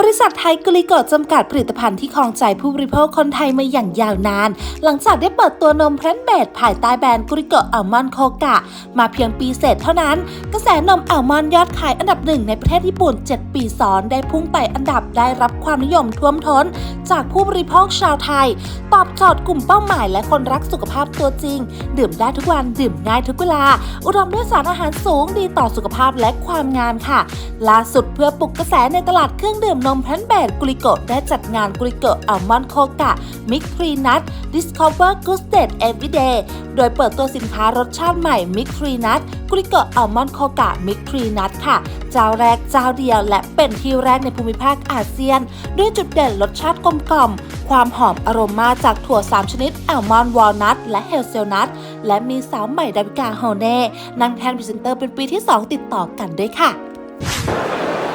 บริษัทไทยกุลิโกะจำกัดผลิตภัณฑ์ที่ครองใจผู้บริโภคคนไทยมาอย่างยาวนาน หลังจากได้เปิดตัวนมแพรนเบดภายใต้แบรนด์กุลิโกะอัลมอนด์โคกะ มาเพียงปีเศษเท่านั้น กระแสนมอัลมอนด์ยอดขายอันดับหนึ่งในประเทศญี่ปุ่น 7 ปีซ้อนได้พุ่งไปอันดับได้รับความนิยมท่วมท้น จากผู้บริโภคชาวไทย ตอบโจทย์กลุ่มเป้าหมายและคนรักสุขภาพตัวจริง ดื่มได้ทุกวันดื่มง่ายทุกเวลา อุดมด้วยสารอาหารสูงดีต่อสุขภาพและความงามค่ะล่าสุดเพื่อปลุกกระแสในตลาดเครื่องดื่มนมแพลนเบดกุลิโกได้จัดงานกุลิโกอัลมอนด์โคกะมิกฟรีนัท Discover Good State Everyday โดยเปิดตัวสินค้ารสชาติใหม่มิกฟรีนัทกุลิโกอัลมอนด์โคกะมิกฟรีนัทค่ะ เจ้าแรกเจ้าเดียวและเป็นที่แรกในภูมิภาคอาเซียน ด้วยจุดเด่นรสชาติกลมกล่อม ความหอมอารมาจากถั่ว 3 ชนิดอัลมอนด์วอลนัทและเฮลเซลนัทและมีสาวใหม่ดาวิกาโฮเน่นั่งแทนพรีเซนเตอร์เป็นปีที่ 2 ติดต่อกันด้วยค่ะ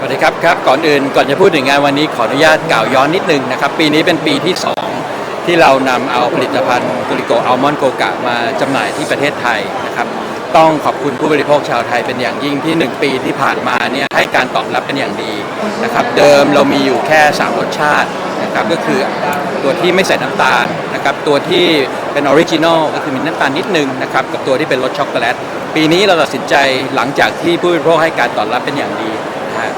สวัสดีครับครับก่อนอื่นก่อนจะพูดถึงงานวันนี้ขออนุญาตกล่าวย้อนนิดนึงนะครับ ปีนี้เป็นปีที่ 2 ที่เรานำเอาผลิตภัณฑ์กุลิโกอัลมอนด์โกกะมาจำหน่ายที่ประเทศไทยนะครับ ต้องขอบคุณผู้บริโภคชาวไทยเป็นอย่างยิ่งที่ 1 ปีที่ผ่านมาเนี่ยให้การตอบรับเป็นอย่างดีนะครับ เดิมเรามีอยู่แค่ 3 รสชาตินะครับก็คือตัวที่ไม่ใส่น้ำตาลนะครับตัวที่เป็นออริจินอลก็คือมีน้ำตาลนิดนึงนะครับกับตัวที่เป็นรสช็อกโกแลตปีนี้เราตัดสินใจหลังจากที่ผู้บริโภคให้การตอบรับเป็นอย่างดีนะฮะ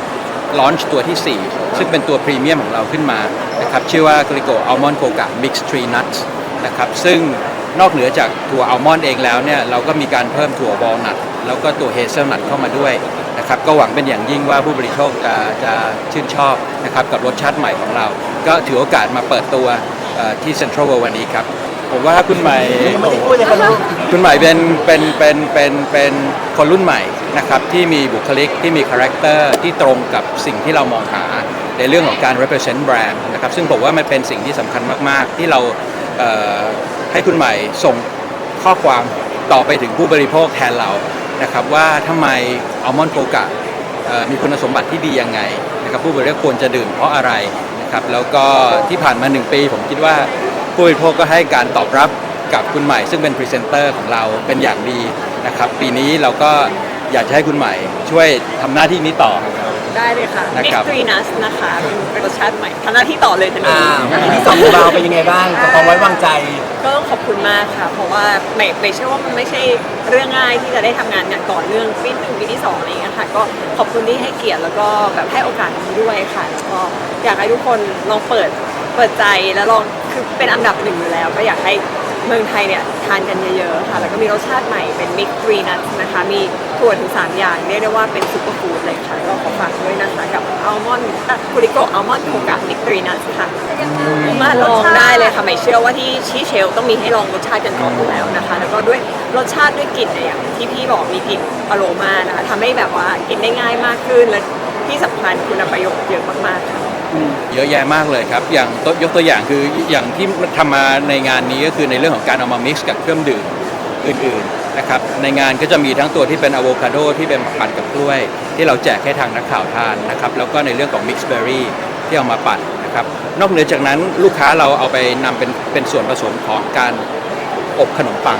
ลอนช์ตัวที่ 4 ซึ่งเป็นตัวพรีเมียมของเราขึ้นมานะครับชื่อว่ากริโกอัลมอนด์โ g กะมิกซ์ทรีนัทนะครับซึ่งนอกเหนือจากถั่วอัลมอนด์เองแล้วเนี่ยเราก็มีการเพิ่มถั่ววอลนัทแล้วก็ตัวเฮเซลนัทเข้ามาด้วยนะครับก็หวังเป็นอย่างยิ่งว่าผู้บริโภคจะจะชื่นชอบนะครับกับรสชาติใหม่ของเรา ก็ถือโอกาสมาเปิดตัวเอ่อที่เซ็นทรัลเวิลด์วันนี้ครับผมว่าคุณใหม่คุณใหม่เป็นเป็นเป็นเป็นเป็นคนรุ่นใหม่ นะครับที่มีบุคลิกที่มีคาแรคเตอร์ที่ตรงกับสิ่งที่เรามองหาในเรื่องของการ represent brand นะครับซึ่งผมว่ามันเป็นสิ่งที่สำคัญมากๆ ที่เราเให้คุณใหม่ส่งข้อความต่อไปถึงผู้บริโภคแทนเรานะครับว่าทำไมอัลมอนด์โ g กะมีคุณสมบัติที่ดียังไงนะครับผู้บริโภคควรจะดื่มเพราะอะไรนะครับแล้วก็ที่ผ่านมา 1 ปี ผมคิดว่าผู้บริโภคก็ให้การตอบรับกับคุณใหม่ ซึ่งเป็นพรีเซนเตอร์ของเราเป็นอย่างดีนะครับปีนี้เราก็ อยากจะให้คุณใหม่ ช่วยทำหน้าที่นี้ต่อ ได้เลยค่ะนะครับ Mixed Green Nuts นะคะเป็นรสชาติใหม่ทำหน้าที่ต่อเลยทันทีอ่าปีที่สองของเราเป็นยังไงบ้างกับความไว้วางใจ ก็ต้องขอบคุณมากค่ะ เพราะว่าใหม่ใหม่เชื่อว่ามันไม่ใช่เรื่องง่ายที่จะได้ทำงานอย่างต่อเนื่องปีหนึ่งปีที่สองอะไรอย่างเงี้ยค่ะก็ขอบคุณที่ให้เกียรติแล้วก็แบบให้โอกาสนี้ด้วยค่ะแล้วก็อยากให้ทุกคนลองเปิดเปิดใจแล้วลองคือเป็นอันดับหนึ่งอยู่แล้ว ก็อยากให้เมืองไทยเนี่ยทานกันเยอะๆค่ะ แล้วก็มีรสชาติใหม่เป็น Mixed Green Nuts นะคะมี ถั่วถึง 3 อย่างเรียกได้ว่าเป็นซุปเปอร์ฟู้ดเลยค่ะก็ขอฝากด้วยนะคะกับอัลมอนด์คุริโกอัลมอนด์โคกะ Mixed Green Nuts ค่ะ มาลองได้เลยค่ะไม่เชื่อว่าที่ชี้เชลต้องมีให้ลองรสชาติกันก่อนอยู่แล้วนะคะ แล้วก็ด้วยรสชาติด้วยกลิ่นเนี่ยอย่างที่พี่บอกมีกลิ่นอโรมานะคะทำให้แบบว่ากินได้ง่ายมากขึ้นและที่สำคัญคุณประโยชน์เยอะมากๆค่ะ เยอะแยะมากเลยครับ อย่างตัวยกตัวอย่างคืออย่างที่ทำมาในงานนี้ก็คือในเรื่องของการเอามา mix กับเครื่องดื่มอื่นๆ นะครับในงานก็จะมีทั้งตัวที่เป็นอะโวคาโดที่เป็นปั่นกับกล้วย ที่เราแจกให้ทางนักข่าวทานนะครับแล้วก็ในเรื่องของ mix berry ที่เอามาปั่นนะครับนอกเหนือจากนั้นลูกค้าเราเอาไปนำเป็นเป็นส่วนผสมของการอบขนมปัง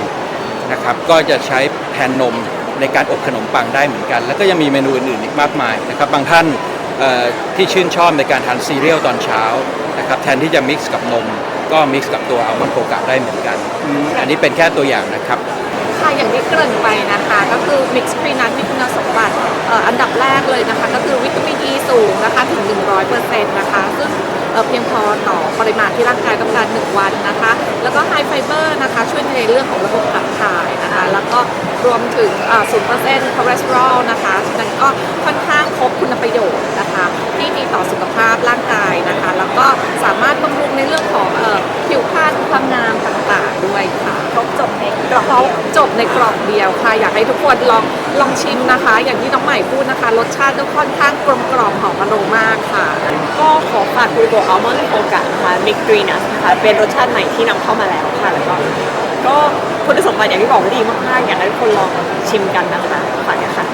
นะครับก็จะใช้แทนนมในการอบขนมปังได้เหมือนกัน แล้วก็ยังมีเมนูอื่นๆอีกมากมายนะครับบางท่านที่ชื่นชอบในการทานซีเรียลตอนเช้านะครับแทนที่จะมิกซ์กับนม ก็มิกซ์กับตัวอัลมอนด์โกกะได้เหมือนกัน อันนี้เป็นแค่ตัวอย่างนะครับ ค่ะอย่างที่เกริ่นไปนะคะ ก็คือ Mix p r e n u t มีคุณสมบัติอันดับแรกเลยนะคะ ก็คือวิตามิน E สูงนะคะถึง 100%นะคะ ซึ่งเเพียงพอต่อปริมาณที่ร่างกายต้องการ 1 วันนะคะ แล้วก็ไฮไฟเบอร์นะคะ ช่วยในเรื่องของระบบขับถ่ายนะคะ แล้วก็รวมถึงอ่า0%คอเลสเตอรอลนะคะฉะนั้นก็ค่อนข้างครบคุณประโยชน์นะคะ ที่ดีต่อสุขภาพร่างกายนะคะ แล้วก็สามารถบำรุงในเรื่องของ ความงามต่างๆด้วยค่ะ ครบจบในกล่องเขาเดียวจบในกล่องเดียวค่ะ อยากให้ทุกคนลองลองชิมนะคะ อย่างที่น้องใหม่พูดนะคะ รสชาติก็ค่อนข้างกลมกล่อมหอมอโรมากค่ะ ก็ขอฝากคุริโกอัลมอนด์โคกะนะคะ Mixed Green Nuts นะคะ เป็นรสชาติใหม่ที่นำเข้ามาแล้วค่ะ แล้วก็ก็คุณสมบัติอย่างที่บอกว่าดีมากๆ อยากให้ทุกคนลองชิมกันนะคะฝากนะคะ